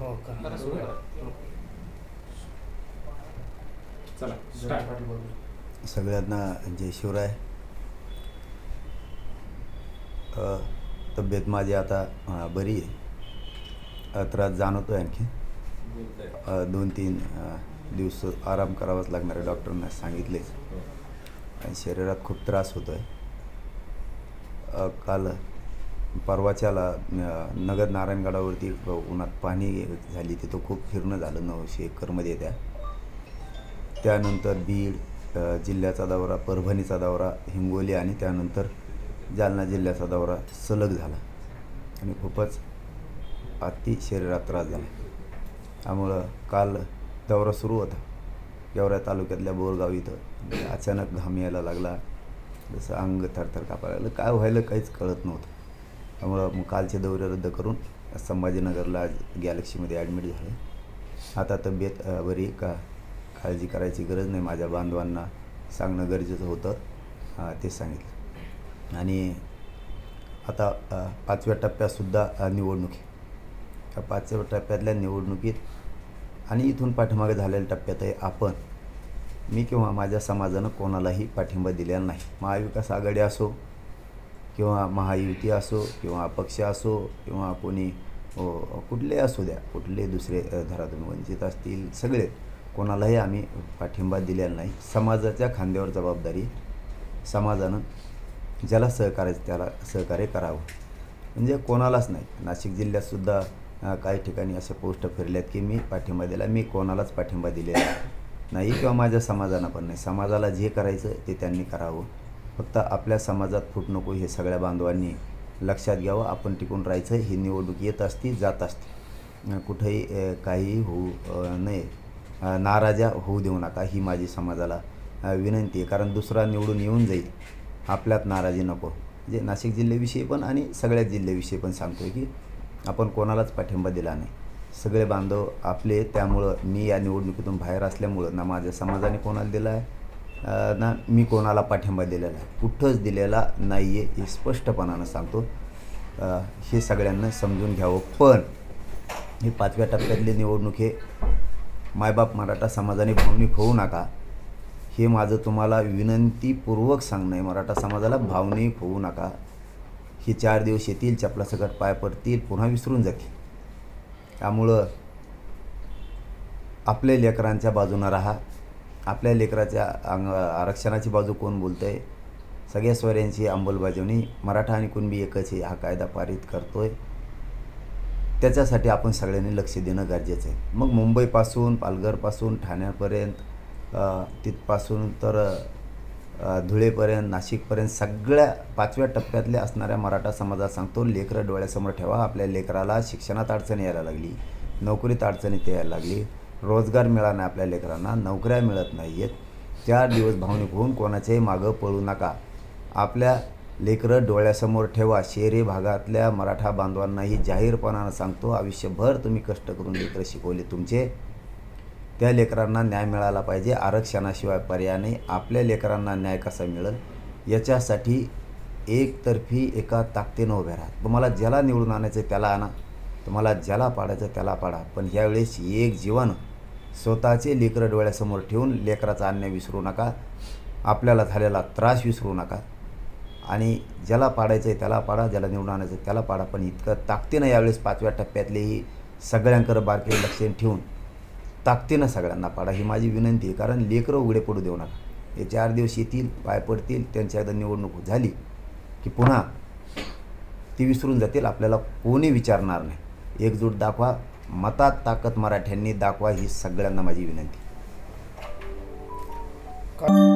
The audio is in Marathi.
हो का? करा सुरू करा. चला स्टार्ट सगळ्यांना जय शिवराय. अ, तब्येत माझी आता अ, बरी आहे. अ, त्रास जाणवतो आहे आणखी. अ, दोन तीन अ, दिवस आराम करावाच लागणार आहे डॉक्टरने सांगितलेच आणि शरीरात खूप त्रास होतो आहे अ, काल परवाच्याला नगर नारायणगडावरती उन्हात पाणी झाली तिथं खूप फिरणं झालं नऊशे एकरमध्ये त्या. त्यानंतर बीड जिल्ह्याचा दौरा परभणीचा दौरा हिंगोली आणि त्यानंतर जालना जिल्ह्याचा दौरा सलग झाला. आणि खूपच अति शरीरात त्रास झाला. त्यामुळं काल दौरा सुरू होता. गेवऱ्या तालुक्यातल्या बोरगाव इथं. अचानक घाम यायला लागला. जसं अंग थरथर कापायला लागलं. काय व्हायला काहीच कळत नव्हतं. त्यामुळं मग कालचे दौरे रद्द करून संभाजीनगरला आज गॅलेक्सीमध्ये ॲडमिट झाले. आता तब्येत बरी का? काळजी करायची गरज नाही. माझ्या बांधवांना सांगणं गरजेचं होतं ते सांगितलं. आणि आता पाचव्या टप्प्यातसुद्धा निवडणुकी निवडणूक आहे. त्या पाचव्या टप्प्यातल्या निवडणुकीत आणि इथून पाठीमागे झालेल्या टप्प्यातही आपण मी किंवा माझ्या समाजानं कोणालाही पाठिंबा दिलेला नाही. महाविकास आघाडी असो किंवा महायुती असो किंवा अपक्ष असो किंवा कोणी कुठले असू द्या कुठले दुसरे धरातून वंचित असतील सगळे. कोणालाही आम्ही पाठिंबा दिलेला नाही. समाजाच्या खांद्यावर जबाबदारी समाजानं ज्याला सहकार्य त्याला सहकार्य करावं. म्हणजे कोणालाच नाही. नाशिक जिल्ह्यातसुद्धा काही ठिकाणी अशा पोस्ट फिरल्यात की मी पाठिंबा दिला मी कोणालाच पाठिंबा दिलेला नाही किंवा माझ्या समाजानं पण नाही. समाजाला जे करायचं ते त्यांनी करावं. फक्त आपल्या समाजात फूट नको हे सगळ्या बांधवांनी लक्षात घ्यावं. आपण टिकून राहायचं ही निवडणूक येत असती जात असते. कुठेही काहीही होऊ नये. नाराजा होऊ देऊ नका ही माझी समाजाला विनंती आहे. कारण दुसरा निवडून येऊन जाईल आपल्यात नाराजी नको. म्हणजे नाशिक जिल्ह्याविषयी पण आणि सगळ्या जिल्ह्याविषयी पण सांगतो की आपण कोणालाच पाठिंबा दिला नाही. सगळे बांधव आपले त्यामुळं मी या निवडणुकीतून बाहेर असल्यामुळं ना माझ्या समाजाने कोणाला दिला आहे ना मी कोणाला पाठिंबा दिलेला आहे कुठंच दिलेला नाही आहे हे स्पष्टपणानं सांगतो. हे सगळ्यांना समजून घ्यावं. पण ही पाचव्या टप्प्यातली निवडणूक हे मायबाप मराठा समाजाने भावनिक होऊ नका. हे माझं तुम्हाला विनंतीपूर्वक सांगणं आहे. मराठा समाजाला भावनिक होऊ नका. हे चार दिवस येतील चपलासकट पाय पडतील पुन्हा विसरून जातील त्यामुळं आपल्या लेकरांच्या बाजूनं राहा. आपल्या लेकराच्या अंग आरक्षणाची बाजू कोण बोलतं आहे सगळ्या स्वऱ्यांची अंमलबजावणी मराठा आणि कुणबी एकच आहे हा कायदा पारित करतो आहे त्याच्यासाठी आपण सगळ्यांनी लक्ष देणं गरजेचं आहे. मग मुंबईपासून पालघरपासून ठाण्यापर्यंत तिथपासून तर धुळेपर्यंत नाशिकपर्यंत सगळ्या पाचव्या टप्प्यातल्या असणाऱ्या मराठा समाजात सांगतो लेकरं डोळ्यासमोर ठेवा आपल्या लेकराला शिक्षणात अडचण यायला लागली नोकरीत अडचणीत यायला लागली. रोजगार मिळाला नाही आपल्या लेकरांना नोकऱ्या मिळत नाही आहेत चार दिवस भावनिक होऊन कोणाच्याही मागं पळू नका. आपल्या लेकरं डोळ्यासमोर ठेवा. शहरी भागातल्या मराठा बांधवांनाही जाहीरपणानं सांगतो आयुष्यभर तुम्ही कष्ट करून लेकरं शिकवले. तुमचे त्या लेकरांना न्याय मिळाला पाहिजे. आरक्षणाशिवाय पर्याय नाही. आपल्या लेकरांना न्याय कसा मिळेल? याच्यासाठी एकतर्फी एका ताकदीनं उभ्या राहा. तुम्हाला ज्याला निवडून आणायचं त्याला आणा. तुम्हाला ज्याला पाडायचं त्याला पाडा. पण ह्यावेळेस एक जीवन स्वतःचे लेकरं डोळ्यासमोर ठेवून लेकराचा अन्याय विसरू नका. आपल्याला झालेला त्रास विसरू नका. आणि ज्याला पाडायचं आहे त्याला पाडा ज्याला निवडून आणायचं आहे त्याला पाडा. पण इतकं ताकदीनं यावेळेस पाचव्या टप्प्यातलेही सगळ्यांकडं बारके लक्ष ठेवून ताकदीनं सगळ्यांना पाडा. ही माझी विनंती आहे. कारण लेकरं उघडे पडू देऊ नका. हे चार दिवस येतील पाय पडतील त्यांच्या एकदा निवडणूक झाली की पुन्हा ती विसरून जातील. आपल्याला कोणी विचारणार नाही. एकजूट दाखवा. मतात ताकद मराठ्यांनी दाखवा ही सगळ्यांना माझी विनंती. का